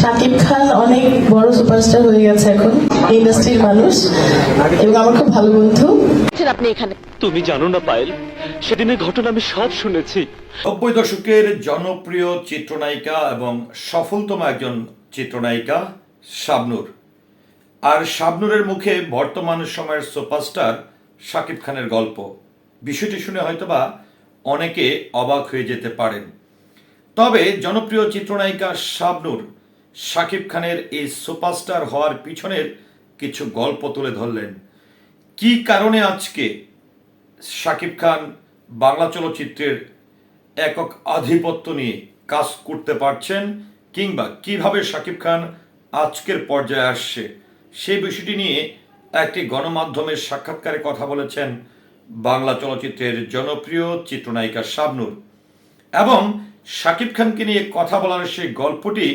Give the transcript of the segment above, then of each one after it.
শাকিব খান অনেক বড় সুপারস্টার হয়ে গেছে এখন ইন্ডাস্ট্রির মানুষ এবং আমার খুব ভালো বন্ধু। আপনি এখানে। তুমি জানো না পায়েল সেদিনের ঘটনা আমি সব শুনেছি। নব্বই দশকের জনপ্রিয় চিত্রনায়িকা এবং সফলতম একজন চিত্রনায়িকা শাবনুর। আর শাবনূরের মুখে বর্তমান সময়ের সুপারস্টার শাকিব খানের গল্প। বিষয়টি শুনে হয়তোবা অনেকে অবাক হয়ে যেতে পারেন। তবে জনপ্রিয় চিত্রনায়িকা শাবনূর শাকিব খানের এই সুপারস্টার হওয়ার পিছনের কিছু গল্প তুলে ধরলেন। কি কারণে আজকে শাকিব খান বাংলা চলচ্চিত্রের একক আধিপত্য নিয়ে কাজ করতে পারছেন কিংবা কীভাবে শাকিব খান আজকের পর্যায়ে আসছে সেই বিষয়টি নিয়ে একটি গণমাধ্যমের সাক্ষাৎকারে কথা বলেছেন বাংলা চলচ্চিত্রের জনপ্রিয় চিত্রনায়িকা শাবনূর। এবং শাকিব খানকে নিয়ে কথা বলার সেই গল্পটি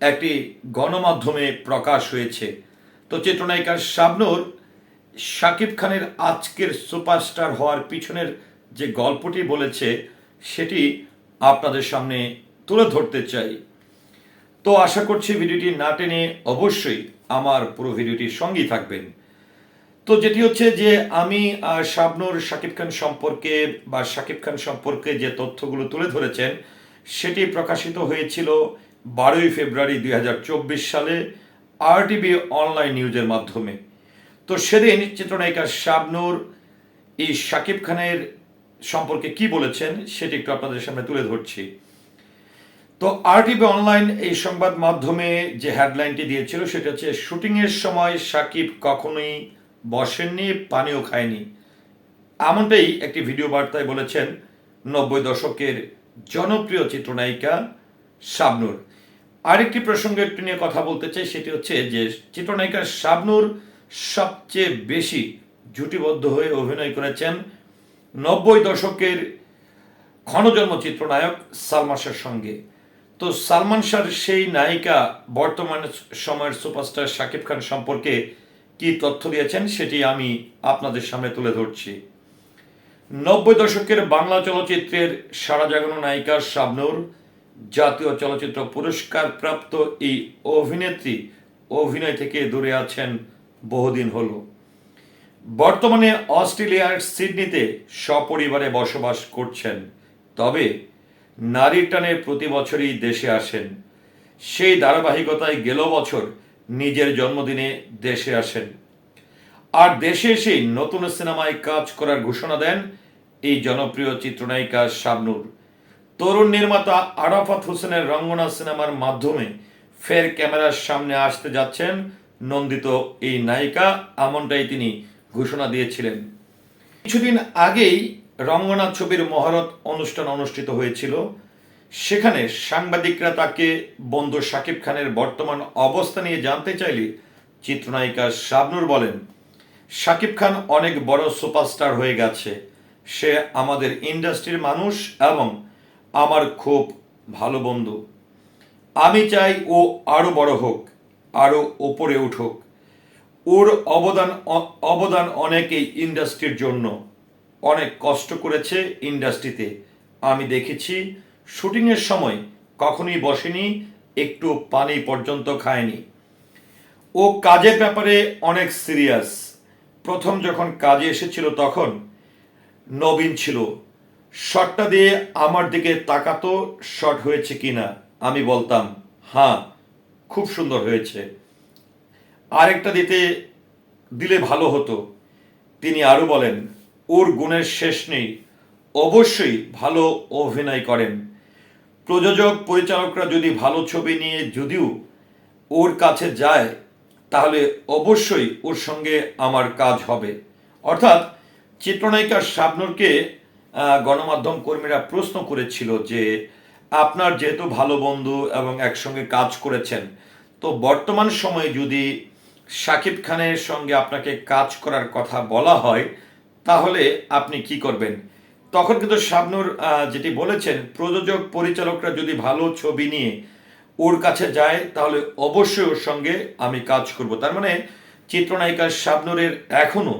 একটি গণমাধ্যমে প্রকাশ হয়েছে। তো চিত্রনায়িকা শাবনূর, শাকিব খানের আজকের সুপারস্টার হওয়ার পিছনের যে গল্পটি বলেছে, সেটি আপনাদের সামনে তুলে ধরতে চাই। তো আশা করছি ভিডিওটি না টেনে অবশ্যই আমার পুরো ভিডিওটির সঙ্গেই থাকবেন। তো যেটি হচ্ছে যে আমি শাবনূর, শাকিব খান সম্পর্কে বা শাকিব খান সম্পর্কে যে তথ্যগুলো তুলে ধরেছেন, সেটি প্রকাশিত হয়েছিল বারোই ফেব্রুয়ারি দুই হাজার চব্বিশ সালে আরটিভি অনলাইন নিউজের মাধ্যমে। তো সেদিন চিত্রনায়িকা শাবনূর এই শাকিব খানের সম্পর্কে কি বলেছেন সেটি একটু আপনাদের সামনে তুলে ধরছি। তো আরটিভি অনলাইন এই সংবাদ মাধ্যমে যে হেডলাইনটি দিয়েছিল সেটা হচ্ছে, শুটিংয়ের সময় সাকিব কখনোই বসেননি, পানিও খায়নি। এমনটাই একটি ভিডিও বার্তায় বলেছেন নব্বই দশকের জনপ্রিয় চিত্রনায়িকা শাবনূর। আরেকটি প্রসঙ্গে একটু নিয়ে কথা বলতে চাই, সেটি হচ্ছে যে চিত্রনায়িকা শাবনূর সবচেয়ে বেশি জুটিবদ্ধ হয়ে অভিনয় করেছেন নব্বই দশকের ক্ষণজন্ম চিত্রনায়ক সালমান শাহর সঙ্গে। তো সালমান শাহর সেই নায়িকা বর্তমান সময়ের সুপারস্টার শাকিব খান সম্পর্কে কি তথ্য দিয়েছেন, সেটি আমি আপনাদের সামনে তুলে ধরছি। নব্বই দশকের বাংলা চলচ্চিত্রের সারা জাগানো নায়িকা শাবনূর জাতীয় চলচ্চিত্র পুরস্কার প্রাপ্ত এই অভিনেত্রী অভিনয় থেকে দূরে আছেন বহুদিন হলো। বর্তমানে অস্ট্রেলিয়ার সিডনিতে সপরিবারে বসবাস করছেন, তবে নারীর টানে প্রতি বছরই দেশে আসেন। সেই ধারাবাহিকতায় গেল বছর নিজের জন্মদিনে দেশে আসেন। আর দেশে এসেই নতুন সিনেমায় কাজ করার ঘোষণা দেন এই জনপ্রিয় চিত্রনায়িকা শাবনূর। তরুণ নির্মাতা আরাফাত হোসেনের রঙ্গনা সিনেমার মাধ্যমে ফের ক্যামেরার সামনে আসতে যাচ্ছেন নন্দিত এই নায়িকা, এমনটাই তিনি ঘোষণা দিয়েছিলেন। কিছুদিন আগেই রঙ্গনা ছবির মহরত অনুষ্ঠান অনুষ্ঠিত হয়েছিল। সেখানে সাংবাদিকরা তাকে বন্ধু শাকিব খানের বর্তমান অবস্থা নিয়ে জানতে চাইলে চিত্রনায়িকা শাবনুর বলেন, শাকিব খান অনেক বড় সুপারস্টার হয়ে গেছে। সে আমাদের ইন্ডাস্ট্রির মানুষ এবং আমার খুব ভালো বন্ধু। আমি চাই ও আরও বড় হোক, আরও ওপরে উঠুক। ওর অবদান অবদান অনেকেই ইন্ডাস্ট্রির জন্য অনেক কষ্ট করেছে ইন্ডাস্ট্রিতে। আমি দেখেছি, শুটিংয়ের সময় কখনই বসেনি, একটু পানি পর্যন্ত খায়নি। ও কাজের ব্যাপারে অনেক সিরিয়াস। প্রথম যখন কাজে এসেছিল তখন নবীন ছিল। শটটা দিয়ে আমার দিকে তাকাতো, শট হয়েছে কিনা আমি বলতাম হ্যাঁ খুব সুন্দর হয়েছে। আরেকটা দিতে দিলে ভালো হতো। তিনি আরও বলেন, ওর গুণের শেষ নেই। অবশ্যই ভালো অভিনয় করেন। প্রযোজক, পরিচালকরা যদি ভালো ছবি নিয়ে যদিও ওর কাছে যায়, তাহলে অবশ্যই ওর সঙ্গে আমার কাজ হবে। অর্থাৎ চিত্রনায়িকা শাবনুরকে গণমাধ্যম কর্মীরা প্রশ্ন করেছিল যে, আপনার যেহেতু ভালো বন্ধু এবং একসঙ্গে কাজ করেছেন, তো বর্তমান সময়ে যদি শাকিব খানের সঙ্গে আপনাকে কাজ করার কথা বলা হয়, তাহলে আপনি কি করবেন? তখন কিন্তু শাবনুর যেটি বলেছেন, প্রযোজক পরিচালকরা যদি ভালো ছবি নিয়ে ওর কাছে যায়, তাহলে অবশ্যই ওর সঙ্গে আমি কাজ করব। তার মানে চিত্রনায়িকা শাবনুরের এখনও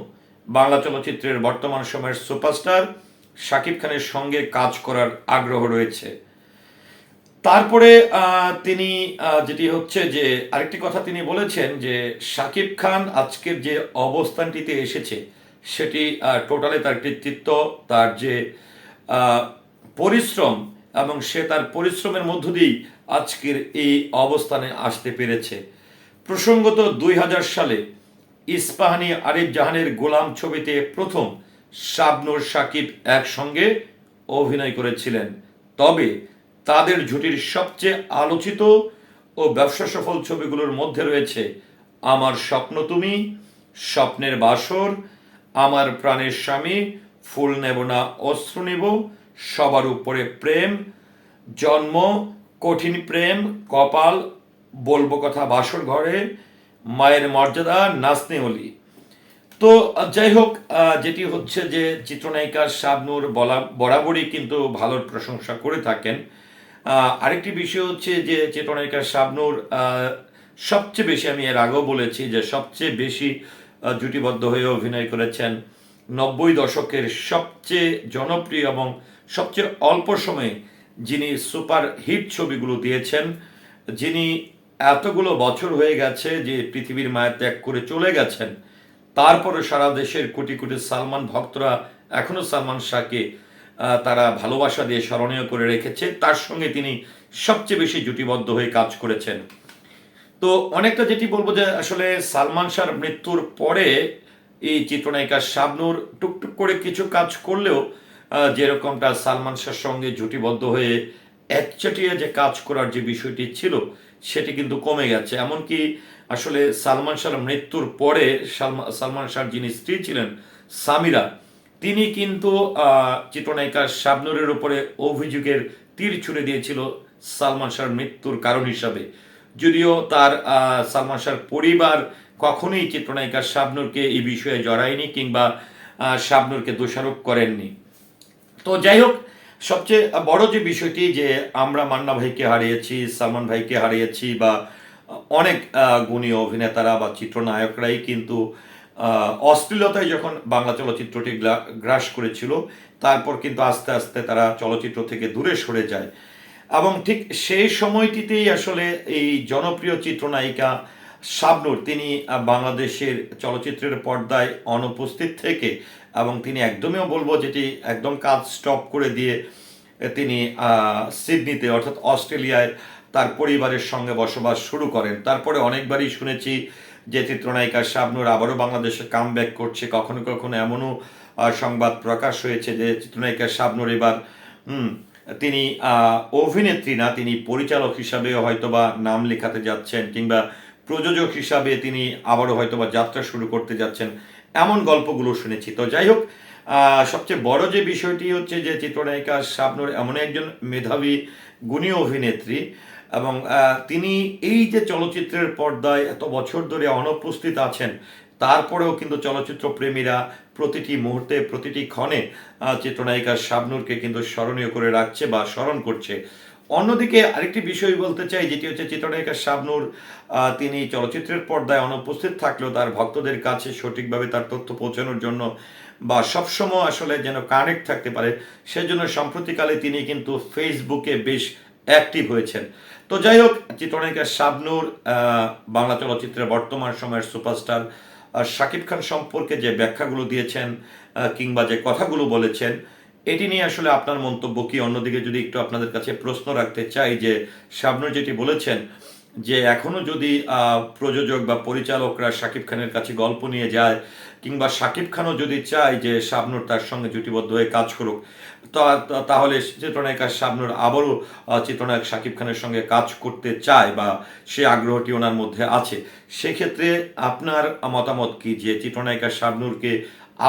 বাংলা চলচ্চিত্রের বর্তমান সময়ের সুপারস্টার। শাকিব খানের সঙ্গে কাজ করার আগ্রহ রয়েছে। তারপরে তিনি যেটি হচ্ছে যে, আরেকটি কথা তিনি বলেছেন যে, শাকিব খান আজকের যে অবস্থানটিতে এসেছে, সেটি টোটালি তার কৃতিত্ব, তার যে পরিশ্রম এবং সে তার পরিশ্রমের মধ্য দিয়েই আজকের এই অবস্থানে আসতে পেরেছে। প্রসঙ্গত দুই হাজার সালে ইস্পাহানি আরিফ জাহানের গোলাম ছবিতে প্রথম শাবনুর সাকিব একসঙ্গে অভিনয় করেছিলেন। তবে তাদের জুটির সবচেয়ে আলোচিত ও ব্যবসা সফল ছবিগুলোর মধ্যে রয়েছে আমার স্বপ্ন তুমি, স্বপ্নের বাসর, আমার প্রাণের স্বামী, ফুল নেব না, অস্ত্র নেব, সবার উপরে প্রেম, জন্ম, কঠিন প্রেম, কপাল, বলব কথা বাসর ঘরে, মায়ের মর্যাদা নাচনে অলি তো যাই হোক যেটি হচ্ছে যে চিত্রনায়িকা শাবনুর বলা বরাবরই কিন্তু ভালো প্রশংসা করে থাকেন। আরেকটি বিষয় হচ্ছে যে চিত্রনায়িকা শাবনুর সবচেয়ে বেশি আমি এর আগেও বলেছি যে সবচেয়ে বেশি জুটিবদ্ধ হয়ে অভিনয় করেছেন নব্বই দশকের সবচেয়ে জনপ্রিয় এবং সবচেয়ে অল্প সময়ে যিনি সুপার হিট ছবিগুলো দিয়েছেন, যিনি এতগুলো বছর হয়ে গেছে যে পৃথিবীর মায়া ত্যাগ করে চলে গেছেন তারপরে সারা দেশের কোটি কোটি সালমান ভক্তরা এখনও সালমান শাহকে তারা ভালোবাসা দিয়ে স্মরণীয় করে রেখেছে। তার সঙ্গে তিনি সবচেয়ে বেশি জুটিবদ্ধ হয়ে কাজ করেছেন। তো অনেকটা যেটি বলব যে আসলে সালমান শাহর মৃত্যুর পরে এই চিত্রনায়িকা শাবনুর টুকটুক করে কিছু কাজ করলেও যেরকমটা সালমান শাহর সঙ্গে জুটিবদ্ধ হয়ে একচাটিয়ে যে কাজ করার যে বিষয়টি ছিল, সেটি কিন্তু কমে গেছে। এমনকি আসলে সালমান শাহর মৃত্যুর পরে সালমা- সালমান শাহর যিনি স্ত্রী ছিলেন, সামিরা, তিনি কিন্তু চিত্রনায়িকা শাবনুরের উপরে অভিযোগের তীর ছুড়ে দিয়েছিল সালমান শাহর মৃত্যুর কারণ হিসাবে। যদিও তার সালমান শাহর পরিবার কখনোই চিত্রনায়িকা শাবনুরকে এই বিষয়ে জড়ায়নি কিংবা শাবনুরকে দোষারোপ করেননি। তো যাই হোক, সবচেয়ে বড় যে বিষয়টি যে আমরা মান্না ভাইকে হারিয়েছি, সালমান ভাইকে হারিয়েছি বা অনেক গুণী অভিনেতারা বা চিত্রনায়করাই কিন্তু অশ্লীলতায় যখন বাংলা চলচ্চিত্রটি গ্রা- গ্রাস করেছিল, তারপর কিন্তু আস্তে আস্তে তারা চলচ্চিত্র থেকে দূরে সরে যায়। এবং ঠিক সেই সময়টিতেই আসলে এই জনপ্রিয় চিত্রনায়িকা শাবনুর, তিনি বাংলাদেশের চলচ্চিত্রের পর্দায় অনুপস্থিত থেকে এবং তিনি একদমই বলব যেটি একদম কাজ স্টপ করে দিয়ে তিনি সিডনিতে অর্থাৎ অস্ট্রেলিয়ায় তার পরিবারের সঙ্গে বসবাস শুরু করেন। তারপরে অনেকবারই শুনেছি যে চিত্রনায়িকা শাবনুর আবারও বাংলাদেশে কাম করছে। কখনো কখনো এমনও সংবাদ প্রকাশ হয়েছে যে চিত্রনায়িকা শাবনুর এবার তিনি অভিনেত্রী না, তিনি পরিচালক হিসাবেও হয়তোবা নাম লেখাতে যাচ্ছেন কিংবা প্রযোজক হিসাবে তিনি আবারও হয়তোবা যাত্রা শুরু করতে যাচ্ছেন। এমন গল্পগুলো শুনেছি। তো যাই হোক সবচেয়ে বড় যে বিষয়টি হচ্ছে যে চিত্রনায়িকা শাবনুর এমন একজন মেধাবী, গুণী অভিনেত্রী এবং তিনি এই যে চলচ্চিত্রের পর্দায় এত বছর ধরে অনুপস্থিত আছেন, তারপরেও কিন্তু চলচ্চিত্র প্রেমীরা প্রতিটি মুহূর্তে, প্রতিটি ক্ষণে চিত্রনায়িকা শাবনুরকে কিন্তু স্মরণীয় করে রাখছে বা স্মরণ করছে। অন্যদিকে আরেকটি বিষয় বলতে চাই, যেটি হচ্ছে চিত্রনায়িকা শাবনুর তিনি চলচ্চিত্রের পর্দায় অনুপস্থিত থাকলেও তার ভক্তদের কাছে সঠিকভাবে তার তথ্য পৌঁছানোর জন্য বা সবসময় আসলে যেন কানেক্ট থাকতে পারে, সেজন্য সম্প্রতিকালে তিনি কিন্তু ফেসবুকে বেশ অ্যাক্টিভ হয়েছেন। তো যাই হোক, চিত্রনায়িকা শাবনুর বাংলা চলচ্চিত্রের বর্তমান সময়ের সুপারস্টার শাকিব খান সম্পর্কে যে ব্যাখ্যাগুলো দিয়েছেন কিংবা যে কথাগুলো বলেছেন, এটি নিয়ে আসলে আপনার মন্তব্য কি? অন্যদিকে যদি একটু আপনাদের কাছে প্রশ্ন রাখতে চাই যে, শাবনুর যেটি বলেছেন যে এখনও যদি প্রযোজক বা পরিচালকরা শাকিব খানের কাছে গল্প নিয়ে যায়, কিংবা শাকিব খানও যদি চায় যে শাবনুর তার সঙ্গে জুটিবদ্ধ হয়ে কাজ করুক তাহলে চিত্রনায়িকা শাবনুর আবারও চিত্রনায়ক শাকিব খানের সঙ্গে কাজ করতে চায় বা সে আগ্রহটি ওনার মধ্যে আছে। সেক্ষেত্রে আপনার মতামত কি যে চিত্রনায়িকা শাবনুরকে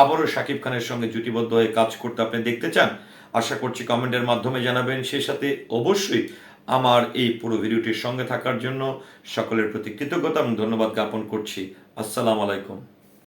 আবারও শাকিব খানের সঙ্গে জুটিবদ্ধ হয়ে কাজ করতে আপনি দেখতে চান? আশা করছি কমেন্টের মাধ্যমে জানাবেন। সেই সাথে অবশ্যই আমার এই পুরো ভিডিওটির সঙ্গে থাকার জন্য সকলের প্রতি কৃতজ্ঞতা এবং ধন্যবাদ জ্ঞাপন করছি। আসসালামু আলাইকুম।